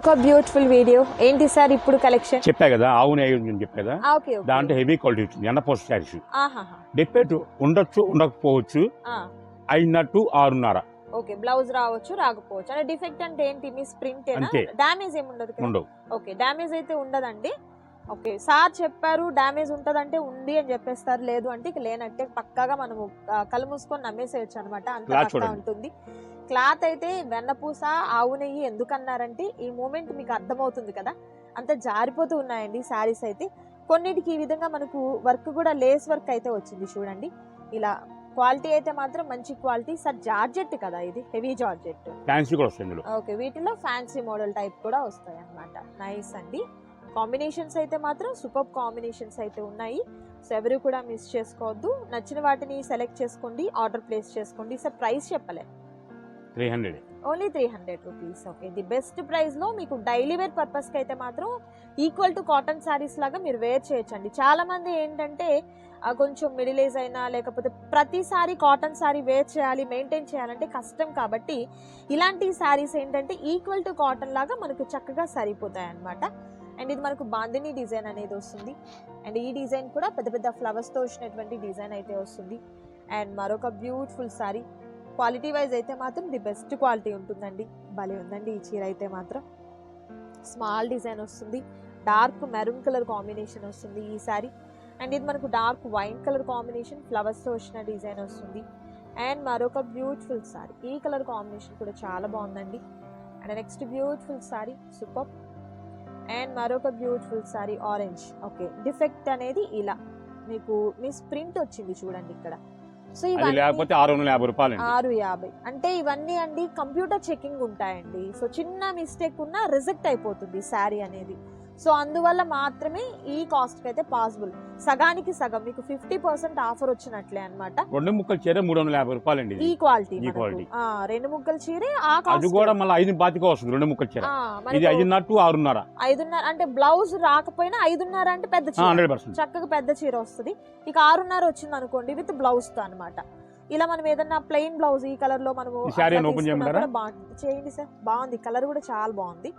ఒక beautiful video ఏంటి sir ఇప్పుడు కలెక్షన్ చెప్పా కదా ఆవు నెయ్యి అని చెప్పా కదా. ఓకే దాంట్లో హెవీ క్వాలిటీ వచ్చింది. ఎండ పోస్ట్ శారీస్ డిపెట్ ఉండొచ్చు ఉండకపోవచ్చు. అయినట్టు ఆరున్నర. ఓకే బ్లౌజ్ రావచ్చు రాకపోవచ్చు. అంటే డిఫెక్ట్ అంటే ఏంటి? మీ స్ప్రింట్ అంతే. డ్యామేజ్ ఏమి ఉండదు ఓకే డ్యామేజ్ అయితే ఉండదండి. ఓకే సార్ చెప్పారు డ్యామేజ్ ఉంటదంటే ఉంది అని చెప్పేస్తారు లేదు అంటే ఇక లేనట్టే పక్కాగా మనము కళ్ళు మూసుకొని నమ్మేసేయచ్చు అనమాట అంత. ఉంటుంది. క్లాత్ అయితే వెన్నపూస ఆవు నెయ్యి ఎందుకన్నారంటే ఈ మూమెంట్ మీకు అర్థమవుతుంది కదా. అంత జారిపోతూ ఉన్నాయండి శారీస్ అయితే. కొన్నిటికి ఈ విధంగా మనకు వర్క్ కూడా లేస్ వర్క్ అయితే వచ్చింది చూడండి. ఇలా క్వాలిటీ అయితే మాత్రం మంచి క్వాలిటీ. సార్ జార్జెట్ కదా ఇది హెవీ జార్జెట్. ఫ్యాన్సీ కూడా వస్తుంది ఓకే వీటిలో ఫ్యాన్సీ మోడల్ టైప్ కూడా వస్తాయి అన్నమాట నైస్ అండి. కాంబినేషన్స్ అయితే మాత్రం సూపర్ కాంబినేషన్స్ అయితే ఉన్నాయి. సో ఎవరు కూడా మిస్ చేసుకోవద్దు. నచ్చిన వాటిని సెలెక్ట్ చేసుకోండి. ఆర్డర్ ప్లేస్ చేసుకోండి. సార్ ప్రైస్ చెప్పలే. Three hundred only three hundred rupees okay the best ప్రైస్లో మీకు డైలీ వేర్ పర్పస్కి అయితే మాత్రం ఈక్వల్ టు కాటన్ శారీస్ లాగా మీరు వేర్ చేయొచ్చండి. చాలా మంది ఏంటంటే కొంచెం మిడిల్ ఏజ్ అయినా లేకపోతే ప్రతిసారి కాటన్ శారీ వేర్ చేయాలి మెయింటైన్ చేయాలంటే కష్టం కాబట్టి ఇలాంటి శారీస్ ఏంటంటే ఈక్వల్ టు కాటన్ లాగా మనకు చక్కగా సరిపోతాయి అన్నమాట అండ్ ఇది మనకు బాందిని డిజైన్ అనేది వస్తుంది. అండ్ ఈ డిజైన్ కూడా పెద్ద పెద్ద ఫ్లవర్స్తో వచ్చినటువంటి డిజైన్ అయితే వస్తుంది. అండ్ మరొక బ్యూటిఫుల్ శారీ క్వాలిటీ వైజ్ అయితే మాత్రం ది బెస్ట్ క్వాలిటీ ఉంటుందండి. భలే ఉందండి ఈ చీర అయితే మాత్రం. స్మాల్ డిజైన్ వస్తుంది. డార్క్ మెరూన్ కలర్ కాంబినేషన్ వస్తుంది ఈ సారీ అండ్ ఇది మనకు డార్క్ వైన్ కలర్ కాంబినేషన్ ఫ్లవర్స్తో వచ్చిన డిజైన్ వస్తుంది. అండ్ మరొక బ్యూటిఫుల్ సారీ ఈ కలర్ కాంబినేషన్ కూడా చాలా బాగుందండి. And next beautiful sari super and మరొక beautiful sari orange okay defect అనేది ఇలా. మీకు మీ స్ప్రింట్ వచ్చింది చూడండి ఇక్కడ. సో లేకపోతే ఆరు యాభై రూపాయలు ఆరు యాభై. అంటే ఇవన్నీ అండి కంప్యూటర్ చెకింగ్ ఉంటాయండి. సో చిన్న మిస్టేక్ ఉన్నా రిజెక్ట్ అయిపోతుంది శారీ అనేది. సో అందువల్ల మాత్రమే ఈ కాస్ట్ అయితే పాసిబుల్ సగానికి సగం మీకు ఫిఫ్టీ పర్సెంట్ ఆఫర్ వచ్చినట్లే అన్నమాట. రెండు ముక్కలు చీర మూడు వందల యాభై రూపాయలు అండి ఈ క్వాలిటీ ఈ quality. రెండు ముక్కలు చీరే ఆ అది కూడా మళ్ళీ ఐదు వస్తుంది రెండు ముక్కలు చీర. ఇది ఐదున్నట్టు ఆరున్నర. ఐదున్నర అంటే బ్లౌజ్ రాకపోయినా ఐదున్నర అంటే పెద్ద చీర. చక్కగా పెద్ద చీర వస్తుంది. ఇక ఆరున్నర వచ్చింది అనుకోండి విత్ బ్లౌజ్తో అనమాట ఇలా మనం ఏదన్నా ప్లెయిన్ బ్లౌజ్ ఈ కలర్లో మనము చేయండి సార్. బాగుంది. కలర్ కూడా చాలా బాగుంది.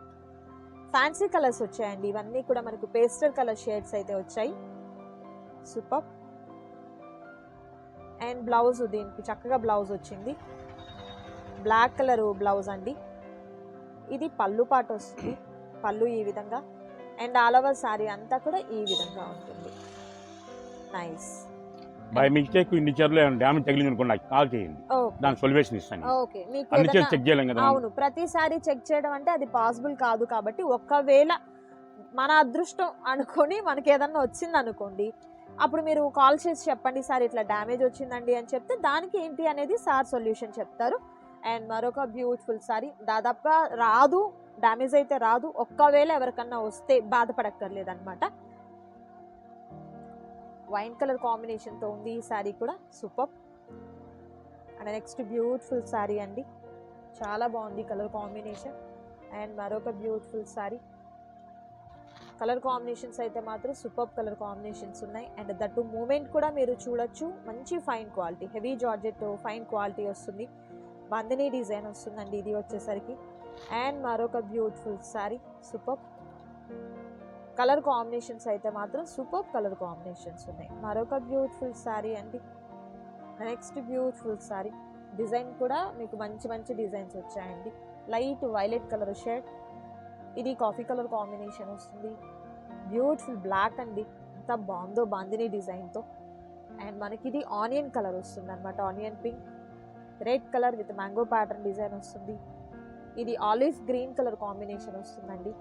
ఫ్యాన్సీ కలర్స్ వచ్చాయండి. ఇవన్నీ కూడా మనకు పేస్టల్ కలర్ షేడ్స్ అయితే వచ్చాయి. సూపర్ అండ్ బ్లౌజ్ దీనికి చక్కగా బ్లౌజ్ వచ్చింది. బ్లాక్ కలర్ బ్లౌజ్ అండి. ఇది పళ్ళు పాట వస్తుంది. పళ్ళు ఈ విధంగా. అండ్ ఆల్ ఓవర్ శారీ అంతా కూడా ఈ విధంగా ఉంటుంది. నైస్ బై మిస్టేక్ ఇన్ని చీరలు డ్యామేజ్ తగిలింది అనుకోండి నాకు కాల్ చేయండి. దాని సొల్యూషన్ ఇస్తాను అన్ని చెక్ చేయలేం కదా అవును. ప్రతిసారి చెక్ చేయడం అంటే అది పాసిబుల్ కాదు కాబట్టి ఒక్కవేళ మన అదృష్టం అనుకొని మనకి ఏదన్నా వచ్చింది అనుకోండి అప్పుడు మీరు కాల్ చేసి చెప్పండి సార్ ఇట్లా డ్యామేజ్ వచ్చిందండి అని చెప్తే దానికి ఏంటి అనేది సార్ సొల్యూషన్ చెప్తారు. అండ్ మరొక బ్యూటిఫుల్ సారీ దాదాపుగా రాదు డ్యామేజ్ అయితే రాదు. ఒక్కవేళ ఎవరికన్నా వస్తే బాధపడక్కర్లేదు అనమాట వైన్ కలర్ కాంబినేషన్తో ఉంది ఈ శారీ కూడా. Super. And next beautiful sari అండి. చాలా బాగుంది కలర్ కాంబినేషన్. అండ్ మరొక బ్యూటిఫుల్ శారీ. కలర్ కాంబినేషన్స్ అయితే మాత్రం సూపర్ కలర్ కాంబినేషన్స్ ఉన్నాయి. అండ్ దట్టు మూమెంట్ కూడా మీరు చూడొచ్చు. మంచి fine quality heavy georgette fine quality వస్తుంది. వందని డిజైన్ వస్తుందండి. ఇది వచ్చేసరికి. అండ్ మరొక beautiful sari. Super. Colour combinations అయితే మాత్రం సూపర్ కలర్ కాంబినేషన్స్ ఉన్నాయి. మరొక బ్యూటిఫుల్ శారీ అండి. నెక్స్ట్ బ్యూటిఫుల్ శారీ డిజైన్ కూడా మీకు మంచి మంచి డిజైన్స్ వచ్చాయండి. లైట్ వైలెట్ కలర్ షర్ట్ ఇది కాఫీ కలర్ కాంబినేషన్ వస్తుంది. బ్యూటిఫుల్ బ్లాక్ అండి. ఎంత బాగుందో బాందిని డిజైన్తో అండ్ మనకి ఇది ఆనియన్ కలర్ వస్తుంది అనమాట onion pink red colour with mango pattern design వస్తుంది. ఇది ఆలివ్ గ్రీన్ కలర్ కాంబినేషన్ వస్తుందండి.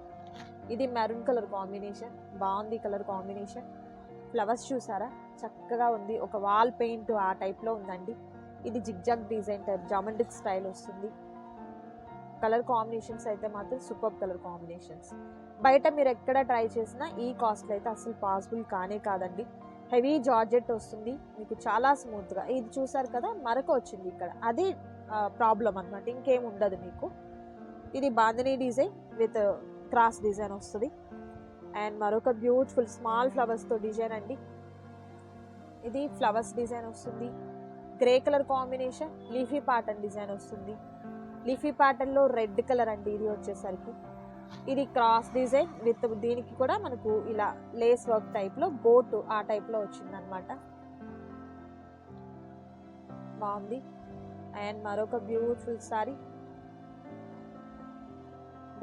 ఇది మెరూన్ కలర్ కాంబినేషన్ బాగుంది కలర్ కాంబినేషన్ ఫ్లవర్స్ చూసారా? చక్కగా ఉంది. ఒక వాల్ పెయింట్ ఆ టైప్లో ఉందండి. ఇది zigzag design type geometric style వస్తుంది. కలర్ కాంబినేషన్స్ అయితే మాత్రం సూపర్ కలర్ కాంబినేషన్స్ బయట మీరు ఎక్కడ ట్రై చేసినా ఈ కాస్ట్లో అయితే అసలు పాసిబుల్ కానే కాదండి. హెవీ జార్జెట్ వస్తుంది. మీకు చాలా స్మూత్గా ఇది చూసారు కదా? మరక వచ్చింది ఇక్కడ. అది ప్రాబ్లం అన్నమాట. ఇంకేం ఉండదు మీకు. ఇది bandhani design with cross design వస్తుంది. అండ్ మరొక బ్యూటిఫుల్ స్మాల్ ఫ్లవర్స్తో డిజైన్ అండి. ఇది ఫ్లవర్స్ డిజైన్ వస్తుంది. Grey colour combination leafy pattern design వస్తుంది. లీఫీ ప్యాటర్న్లో రెడ్ కలర్ అండి ఇది వచ్చేసరికి. ఇది క్రాస్ డిజైన్ విత్ దీనికి కూడా మనకు ఇలా లేస్ వర్క్ టైప్లో బోటు ఆ టైప్లో వచ్చిందనమాట బాగుంది. అండ్ మరొక beautiful sari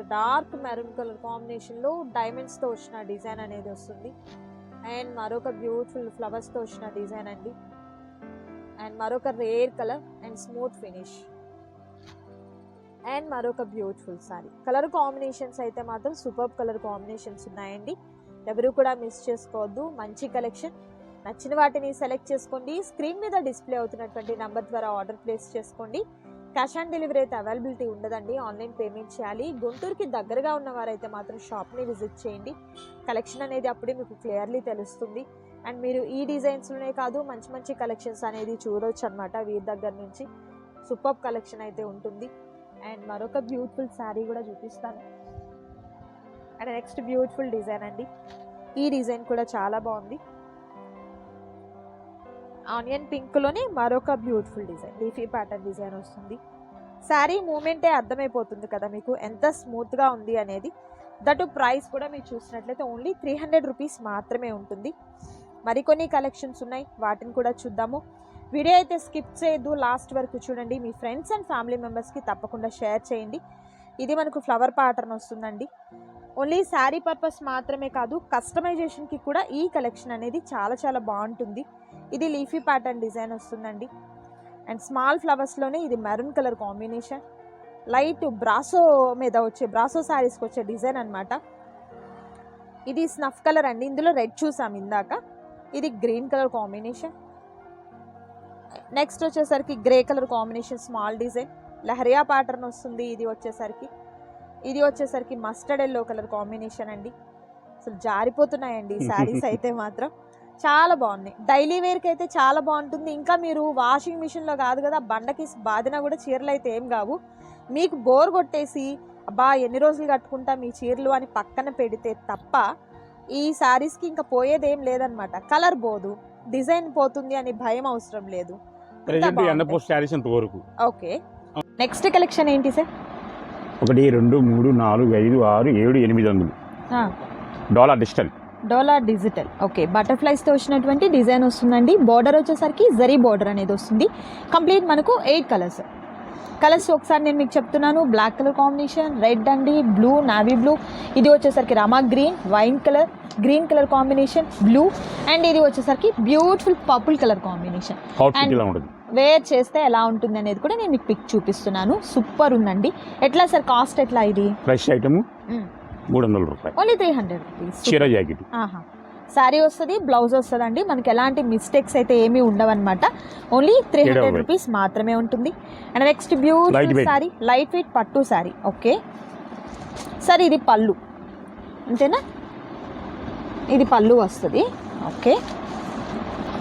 dark maroon colour కాంబినేషన్లో డైమండ్స్తో వచ్చిన డిజైన్ అనేది వస్తుంది. అండ్ మరొక బ్యూటిఫుల్ ఫ్లవర్స్తో వచ్చిన డిజైన్ అండి. అండ్ మరొక rare colour and smooth finish and మరొక బ్యూటిఫుల్ సారీ కలర్ కాంబినేషన్స్ అయితే మాత్రం సూపర్ కలర్ కాంబినేషన్స్ ఉన్నాయండి. ఎవరు కూడా మిస్ చేసుకోవద్దు. మంచి కలెక్షన్ నచ్చిన వాటిని సెలెక్ట్ చేసుకోండి. స్క్రీన్ మీద డిస్ప్లే అవుతున్నటువంటి నంబర్ ద్వారా ఆర్డర్ ప్లేస్ చేసుకోండి. క్యాష్ ఆన్ డెలివరీ అయితే అవైలబిలిటీ ఉండదండి. ఆన్లైన్ పేమెంట్ చేయాలి. గుంటూరుకి దగ్గరగా ఉన్న వారైతే మాత్రం షాప్ని విజిట్ చేయండి. కలెక్షన్ అనేది అప్పుడే మీకు క్లియర్లీ తెలుస్తుంది. అండ్ మీరు ఈ డిజైన్స్లోనే కాదు మంచి మంచి కలెక్షన్స్ అనేది చూడవచ్చు అనమాట వీరి దగ్గర నుంచి. సూపర్ కలెక్షన్ అయితే ఉంటుంది. అండ్ మరొక బ్యూటిఫుల్ శారీ కూడా చూపిస్తాను. అండ్ నెక్స్ట్ బ్యూటిఫుల్ డిజైన్ అండి. ఈ డిజైన్ కూడా చాలా బాగుంది. ఆనియన్ పింక్లోనే మరొక beautiful design leafy pattern design వస్తుంది. శారీ మూమెంటే అర్థమైపోతుంది కదా మీకు ఎంత స్మూత్గా ఉంది అనేది. దట్ ప్రైస్ కూడా మీరు చూసినట్లయితే ఓన్లీ త్రీ హండ్రెడ్ రూపీస్ మాత్రమే ఉంటుంది. మరికొన్ని కలెక్షన్స్ ఉన్నాయి వాటిని కూడా చూద్దాము. వీడియో అయితే స్కిప్ చేయొద్దు లాస్ట్ వరకు చూడండి. మీ ఫ్రెండ్స్ అండ్ ఫ్యామిలీ మెంబర్స్కి తప్పకుండా షేర్ చేయండి. ఇది మనకు ఫ్లవర్ ప్యాటర్న్ వస్తుందండి. ఓన్లీ శారీ పర్పస్ మాత్రమే కాదు కస్టమైజేషన్కి కూడా ఈ కలెక్షన్ అనేది చాలా చాలా బాగుంటుంది. ఇది లీఫీ ప్యాటర్న్ డిజైన్ వస్తుందండి. అండ్ స్మాల్ ఫ్లవర్స్లోనే ఇది maroon colour combination light brasso మీద వచ్చే బ్రాసో శారీస్కి వచ్చే డిజైన్ అన్నమాట. ఇది స్నఫ్ కలర్ అండి. ఇందులో రెడ్ చూసాం ఇందాక. ఇది గ్రీన్ కలర్ కాంబినేషన్ నెక్స్ట్ వచ్చేసరికి grey colour combination small design lehariya pattern వస్తుంది ఇది వచ్చేసరికి. ఇది వచ్చేసరికి మస్టర్డ్ ఎల్లో కలర్ కాంబినేషన్ అండి. అసలు జారిపోతున్నాయండి ఈ శారీస్ అయితే మాత్రం. చాలా బాగున్నాయి డైలీ వేర్కి అయితే చాలా బాగుంటుంది. ఇంకా మీరు వాషింగ్ మిషన్లో కాదు కదా బండకి బాదినా కూడా చీరలు అయితే ఏం కావు. మీకు బోర్ కొట్టేసి అబ్బా ఎన్ని రోజులు కట్టుకుంటా మీ చీరలు అని పక్కన పెడితే తప్ప ఈ శారీస్కి ఇంకా పోయేది ఏం లేదనమాట కలర్ పోదు. డిజైన్ పోతుంది అని భయం అవసరం లేదు. బాగుంది. ఓకే. నెక్స్ట్ కలెక్షన్ ఏంటి సార్? ఒకటి రెండు మూడు నాలుగు ఐదు ఆరు ఏడు ఎనిమిది వందలు డాలర్ డిజిటల్. డోలా డిజిటల్. ఓకే బటర్ఫ్లైస్తో వచ్చినటువంటి డిజైన్ వస్తుందండి. బార్డర్ వచ్చేసరికి జరీ బార్డర్ అనేది వస్తుంది. కంప్లీట్ మనకు ఎయిట్ కలర్స్. కలర్స్ ఒకసారి నేను మీకు చెప్తున్నాను. బ్లాక్ కలర్ కాంబినేషన్ రెడ్ అండి బ్లూ నావీ బ్లూ. ఇది వచ్చేసరికి rama green wine colour green colour combination blue. And ఇది వచ్చేసరికి బ్యూటిఫుల్ పర్పుల్ కలర్ కాంబినేషన్. ఉంటుంది? వేర్ చేస్తే ఎలా ఉంటుంది అనేది కూడా నేను మీకు పిక్ చూపిస్తున్నాను. సూపర్ ఉందండి. ఎట్లా సార్ కాస్ట్ ఎట్లా ఇది? ఫ్రెష్ ఐటమ్ మూడు వందల రూపాయలు. ఓన్లీ త్రీ హండ్రెడ్ రూపీస్ చీర జాకెట్. శారీ వస్తుంది బ్లౌజ్ వస్తుందండి మనకి ఎలాంటి మిస్టేక్స్ అయితే ఏమీ ఉండవన్నమాట. ఓన్లీ త్రీ హండ్రెడ్ రూపీస్ మాత్రమే ఉంటుంది. And next beautiful. Sari light weight పట్టు శారీ ఓకే సార్ ఇది పళ్ళు. అంతేనా? ఇది పళ్ళు వస్తుంది. ఓకే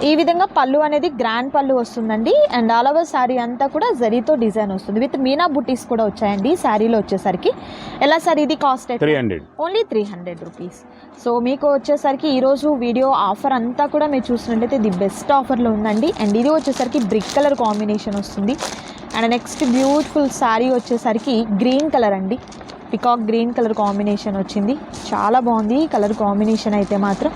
ఈ విధంగా పళ్ళు అనేది గ్రాండ్ పళ్ళు వస్తుందండి. అండ్ ఆల్ ఓవర్ శారీ అంతా కూడా జరీతో డిజైన్ వస్తుంది. విత్ మీనా బుటీస్ కూడా వచ్చాయండి శారీలో వచ్చేసరికి. ఎలా సార్ ఇది cost three hundred only three hundred rupees. So మీకు వచ్చేసరికి ఈరోజు వీడియో ఆఫర్ అంతా కూడా మీరు చూసినట్టయితే ది బెస్ట్ ఆఫర్లో ఉందండి. అండ్ ఇది వచ్చేసరికి బ్రిక్ కలర్ కాంబినేషన్ వస్తుంది. అండ్ నెక్స్ట్ బ్యూటిఫుల్ శారీ వచ్చేసరికి గ్రీన్ కలర్ అండి. పికాక్ గ్రీన్ కలర్ కాంబినేషన్ వచ్చింది. చాలా బాగుంది కలర్ కాంబినేషన్ అయితే మాత్రం.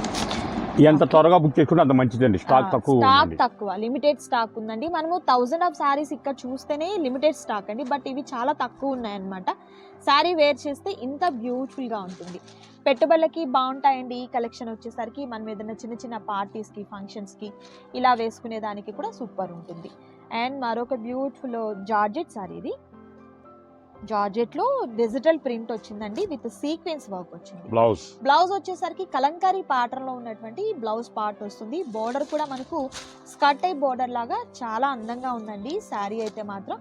ఎంత త్వరగా బుక్ చేసుకుంటే అంత మంచిదండి. స్టాక్ తక్కువ స్టాక్. తక్కువ లిమిటెడ్ స్టాక్ ఉందండి. మనము థౌజండ్ ఆఫ్ శారీస్ ఇక్కడ చూస్తేనే లిమిటెడ్ స్టాక్ అండి. బట్ ఇవి చాలా తక్కువ ఉన్నాయన్నమాట. శారీ వేర్ చేస్తే ఇంత బ్యూటిఫుల్గా ఉంటుంది. పెట్టుబడులకి బాగుంటాయండి. ఈ కలెక్షన్ వచ్చేసరికి మనం ఏదైనా చిన్న చిన్న పార్టీస్కి ఫంక్షన్స్కి ఇలా వేసుకునే దానికి కూడా సూపర్ ఉంటుంది. అండ్ మరొక బ్యూటిఫుల్ జార్జెట్ సారీ ఇది. జార్జెట్లో డిజిటల్ ప్రింట్ వచ్చిందండి విత్ సీక్వెన్స్ వర్క్ వచ్చింది. బ్లౌజ్. బ్లౌజ్ వచ్చేసరికి కలంకారీ ప్యాటర్న్లో ఉన్నటువంటి బ్లౌజ్ పార్ట్ వస్తుంది. బోర్డర్ కూడా మనకు స్కర్ట్ టైప్ బోర్డర్ లాగా చాలా అందంగా ఉందండి శారీ అయితే మాత్రం.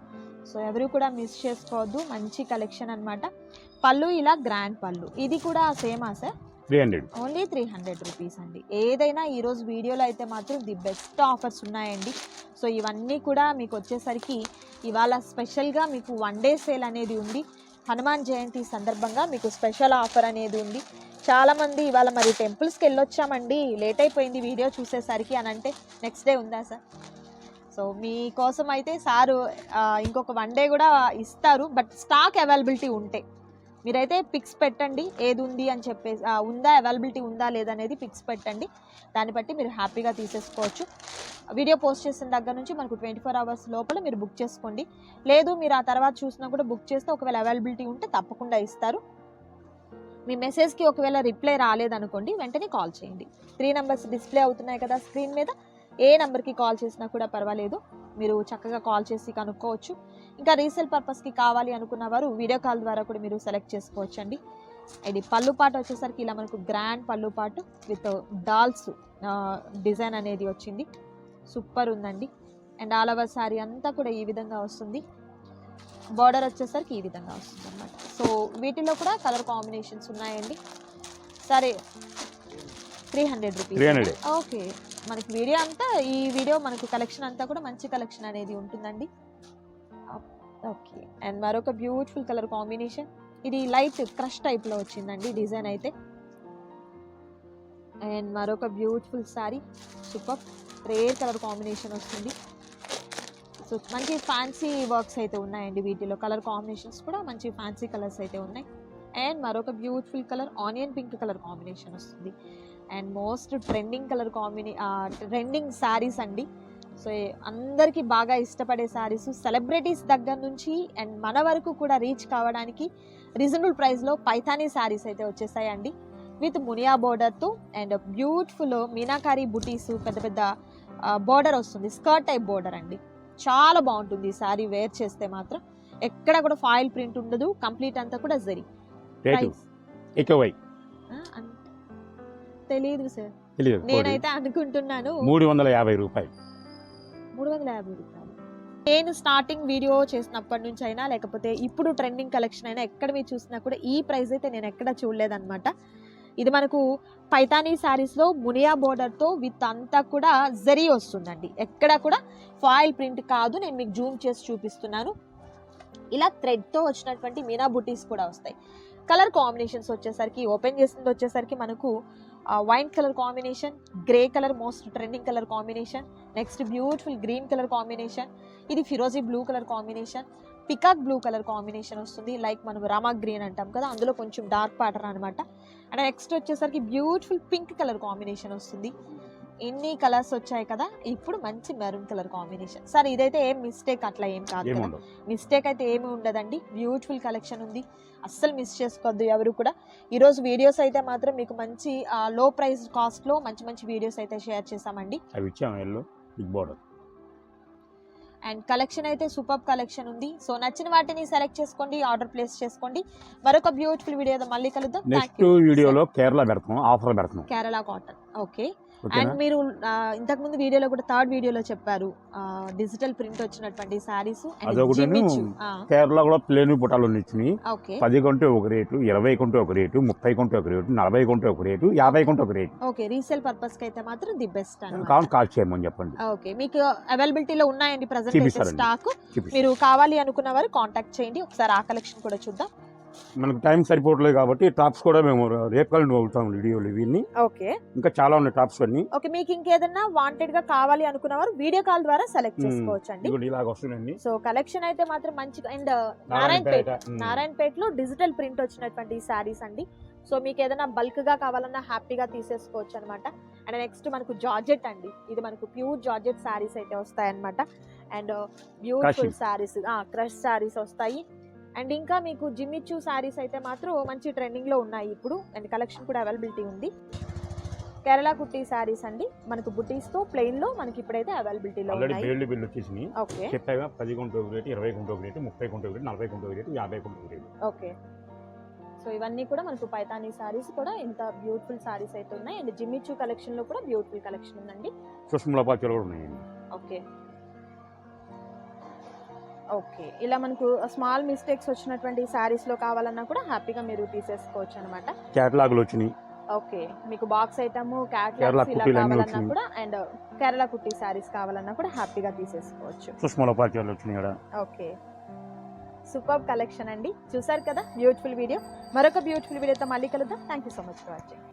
సో ఎవరు కూడా మిస్ చేసుకోవద్దు మంచి కలెక్షన్ అన్నమాట. పళ్ళు ఇలా గ్రాండ్ పళ్ళు. ఇది కూడా సేమా sir? Three hundred. Only three hundred rupees అండి. ఏదైనా ఈరోజు వీడియోలో అయితే మాత్రం ది బెస్ట్ ఆఫర్స్ ఉన్నాయండి. సో ఇవన్నీ కూడా మీకు వచ్చేసరికి ఇవాళ స్పెషల్గా మీకు వన్ డే సేల్ అనేది ఉంది. హనుమాన్ జయంతి సందర్భంగా మీకు స్పెషల్ ఆఫర్ అనేది ఉంది. చాలామంది ఇవాళ మరి టెంపుల్స్కి వెళ్ళొచ్చామండి. లేట్ అయిపోయింది వీడియో చూసేసరికి అని అంటే నెక్స్ట్ డే ఉందా సార్? సో మీకోసం అయితే సారు ఇంకొక వన్ డే కూడా ఇస్తారు. బట్ స్టాక్ అవైలబిలిటీ ఉంటే. మీరైతే పిక్స్ పెట్టండి ఏది ఉంది అని చెప్పేసి ఉందా అవైలబిలిటీ ఉందా లేదా అనేది పిక్స్ పెట్టండి. దాన్ని బట్టి మీరు హ్యాపీగా తీసేసుకోవచ్చు. వీడియో పోస్ట్ చేసిన దగ్గర నుంచి మనకు ట్వంటీ ఫోర్ అవర్స్ లోపల మీరు బుక్ చేసుకోండి. లేదు మీరు ఆ తర్వాత చూసినా కూడా బుక్ చేస్తే ఒకవేళ అవైలబిలిటీ ఉంటే తప్పకుండా ఇస్తారు. మీ మెసేజ్కి ఒకవేళ రిప్లై రాలేదనుకోండి వెంటనే కాల్ చేయండి. త్రీ నెంబర్స్ డిస్ప్లే అవుతున్నాయి కదా స్క్రీన్ మీద. ఏ నెంబర్కి కాల్ చేసినా కూడా పర్వాలేదు. మీరు చక్కగా కాల్ చేసి కనుక్కోవచ్చు. ఇంకా రీసేల్ పర్పస్కి కావాలి అనుకున్న వారు వీడియో కాల్ ద్వారా కూడా మీరు సెలెక్ట్ చేసుకోవచ్చు అండి ఇది పళ్ళు పాట వచ్చేసరికి ఇలా మనకు గ్రాండ్ పళ్ళు పాటు విత్ డాల్స్ డిజైన్ అనేది వచ్చింది. సూపర్ ఉందండి. అండ్ ఆల్ ఓవర్ శారీ అంతా కూడా ఈ విధంగా వస్తుంది. బార్డర్ వచ్చేసరికి ఈ విధంగా వస్తుంది అనమాట సో వీటిలో కూడా కలర్ కాంబినేషన్స్ ఉన్నాయండి. సరే త్రీ హండ్రెడ్ రూపీస్ 300. ఓకే. మనకి వీడియో అంతా ఈ వీడియో మనకు కలెక్షన్ అంతా కూడా మంచి కలెక్షన్ అనేది ఉంటుందండి. ఓకే. అండ్ మరొక బ్యూటిఫుల్ కలర్ కాంబినేషన్. ఇది లైట్ క్రష్ టైప్లో వచ్చిందండి డిజైన్ అయితే. అండ్ మరొక beautiful sari super. Rare colour combination వస్తుంది. సో మంచి ఫ్యాన్సీ వర్క్స్ అయితే ఉన్నాయండి వీటిలో. కలర్ కాంబినేషన్స్ కూడా మంచి ఫ్యాన్సీ కలర్స్ అయితే ఉన్నాయి. అండ్ మరొక beautiful colour onion pink colour combination వస్తుంది. And most trending colour combination trending saris అండి. సో అందరికీ బాగా ఇష్టపడే శారీస్ సెలబ్రిటీస్ దగ్గర నుంచి అండ్ మన వరకు కూడా రీచ్ కావడానికి రీజనబుల్ ప్రైస్లో పైథానీ శారీస్ అయితే వచ్చేసాయండి. విత్ మునియా బోర్డర్తో అండ్ బ్యూటిఫుల్ మీనాకారి బుటీస్ పెద్ద పెద్ద బోర్డర్ వస్తుంది. స్కర్ట్ టైప్ బోర్డర్ అండి. చాలా బాగుంటుంది ఈ శారీ వేర్ చేస్తే మాత్రం. ఎక్కడ కూడా ఫాయిల్ ప్రింట్ ఉండదు. కంప్లీట్ అంతా కూడా జరి. తెలియదు సార్. నేనైతే అనుకుంటున్నాను. మూడు వందల యాభై రూపాయలు. మూడు వందల యాభై రూపాయలు. నేను స్టార్టింగ్ వీడియో చేసినప్పటి నుంచి అయినా లేకపోతే ఇప్పుడు ట్రెండింగ్ కలెక్షన్ అయినా ఎక్కడ మీరు చూసినా కూడా ఈ ప్రైస్ అయితే నేను ఎక్కడ చూడలేదన్నమాట. ఇది మనకు పైతానీ శారీస్లో మునియా బోర్డర్తో విత్ అంతా కూడా జరీ వస్తుందండి. ఎక్కడ కూడా ఫాయిల్ ప్రింట్ కాదు నేను మీకు జూమ్ చేసి చూపిస్తున్నాను. ఇలా థ్రెడ్తో వచ్చినటువంటి మీనా బుటీస్ కూడా వస్తాయి. కలర్ కాంబినేషన్స్ వచ్చేసరికి ఓపెన్ చేసింది వచ్చేసరికి మనకు wine colour combination grey colour most trending colour combination next beautiful green colour combination ఇది ఫిరోజీ blue colour combination peacock blue colour combination వస్తుంది లైక్ మనం రామా గ్రీన్ అంటాం కదా అందులో కొంచెం డార్క్ ప్యాటర్న్ అనమాట అండ్ నెక్స్ట్ వచ్చేసరికి బ్యూటిఫుల్ పింక్ కలర్ కాంబినేషన్ వస్తుంది. ఎన్ని కలర్స్ వచ్చాయి కదా ఇప్పుడు మంచి మెరూన్ కలర్ కాంబినేషన్. సార్ ఇదైతే ఏం మిస్టేక్ అట్లా ఏం కాదు కదా. మిస్టేక్ అయితే ఏమీ ఉండదండి. బ్యూటిఫుల్ కలెక్షన్ ఉంది. అస్సలు మిస్ చేసుకోవద్దు ఎవరు కూడా. ఈరోజు వీడియోస్ అయితే మాత్రం మీకు మంచి లో ప్రైస్ కాస్ట్లో మంచి మంచి వీడియోస్ అయితే షేర్ చేసామండి అవి ఇచ్చాము yellow big border. And collection అయితే సూపర్ కలెక్షన్ ఉంది. సో నచ్చిన వాటిని సెలెక్ట్ చేసుకోండి ఆర్డర్ ప్లేస్ చేసుకోండి. మరొక బ్యూటిఫుల్ వీడియో మళ్ళీ కలుద్దాం. నెక్స్ట్. వీడియోలో కేరళ పెడతాం ఆఫర్ పెడతాం. కేరళ కాటన్ ఓకే అండ్ మీరు ఆ, ఇంతకుముందు వీడియోలో కూడా థర్డ్ వీడియోలో చెప్పారు. డిజిటల్ ప్రింట్ వచ్చినటువంటి శారీస్ అదొకటిను కేరళ కూడా ప్లేన్ బుట్టాలు ఇచ్చినాయి. పది కొంటే ఒక రేటు ఇరవై కొంటే ఒక రేటు ముప్పై కొంటే ఒక రేటు నలభై కొంటే ఒక రేటు యాభై కొంటే ఒక రేటు. ఓకే రీసేల్ పర్పస్కి అయితే మాత్రం ది బెస్ట్ కావాలి కాల్ చేయమని చెప్పండి. ఓకే మీకు అవైలబిలిటీలో ఉన్నాయండి ప్రజెంట్. స్టాక్. మీరు కావాలి అనుకున్న వారు కాంటాక్ట్ చేయండి. ఒకసారి ఆ కలెక్షన్ కూడా చూద్దాం. మనకు టైం సరిపోవట్లేదు కాబట్టి టాప్స్ కూడా మేము రేపు కలిసి అవుతాం వీడియోలు ఓకే. ఇంకా చాలా ఉన్నాయి టాప్స్ అన్ని. ఓకే మీకు ఇంకేదన్నా వాంటెడ్గా కావాలి అనుకున్న వారు వీడియో కాల్ ద్వారా సెలెక్ట్. చేసుకోవచ్చు అండి ఇలాగ వస్తున్నాయండి. సో కలెక్షన్ అయితే మాత్రం మంచి అండ్ నారాయణపేట ఉమ్. నారాయణపేటలో డిజిటల్ ప్రింట్ వచ్చినటువంటి శారీస్ అండి. సో మీకు ఏదైనా బల్క్గా కావాలన్నా హ్యాపీగా తీసేసుకోవచ్చు అనమాట అండ్ నెక్స్ట్ మనకు జార్జెట్ అండి. ఇది మనకు ప్యూర్ జార్జెట్ శారీస్ అయితే వస్తాయి అనమాట and beautiful. Saris crush saris వస్తాయి. అండ్ ఇంకా మీకు జిమ్మిచ్చు శారీస్ అయితే మాత్రం మంచి ట్రెండింగ్లో ఉన్నాయి ఇప్పుడు. అండ్ కలెక్షన్ కూడా అవైలబిలిటీ ఉంది. కేరళ కుట్టి శారీస్ అండి. మనకు బుటీస్తో ప్లెయిన్లో మనకి ఇప్పుడైతే అవైలబిలిటీలో ఆల్రెడీ బిల్లు వచ్చేసినాయి. ఓకే. చెప్పాగా పది కొంటే ఒక రేటు ఇరవై కొంటే ఒక రేటు ముప్పై కొంటే ఒక రేటు నలభై కొంటే ఒక రేటు యాభై కొంటే ఒక రేటు. ఓకే. సో ఇవన్నీ కూడా మనకు పైతానీ సారీస్ కూడా ఇంత బ్యూటిఫుల్ సారీస్ అయితే ఉన్నాయి. అండ్ జిమ్మిచూ కలెక్షన్లో కూడా బ్యూటిఫుల్ కలెక్షన్ ఉందండి. సుష్మల పాచలు కూడా ఉన్నాయండి. ఓకే. ఓకే. ఇలా మనకు స్మాల్ మిస్టేక్స్ వచ్చినటువంటి సారీస్లో కావాలన్నా కూడా హ్యాపీగా మీరు తీసేసుకోవచ్చు అనమాట క్యాటలాగులు వచ్చినాయి. ఓకే. మీకు బాక్స్ ఐటమ్ కేరళ క్యాట్లాగ్స్ ఇలా కావాలన్నా. కూడా అండ్ కేరళ కుట్టి సారీస్ కావాలన్నా కూడా హ్యాపీగా తీసేసుకోవచ్చు. సుష్మల పాచలు వచ్చినాయి ఓకే. సూపర్ కలెక్షన్ అండి. చూసారు కదా బ్యూటిఫుల్ వీడియో. మరొక బ్యూటిఫుల్ వీడియోతో మళ్ళీ కలుద్దాం. Thank you so much for watching.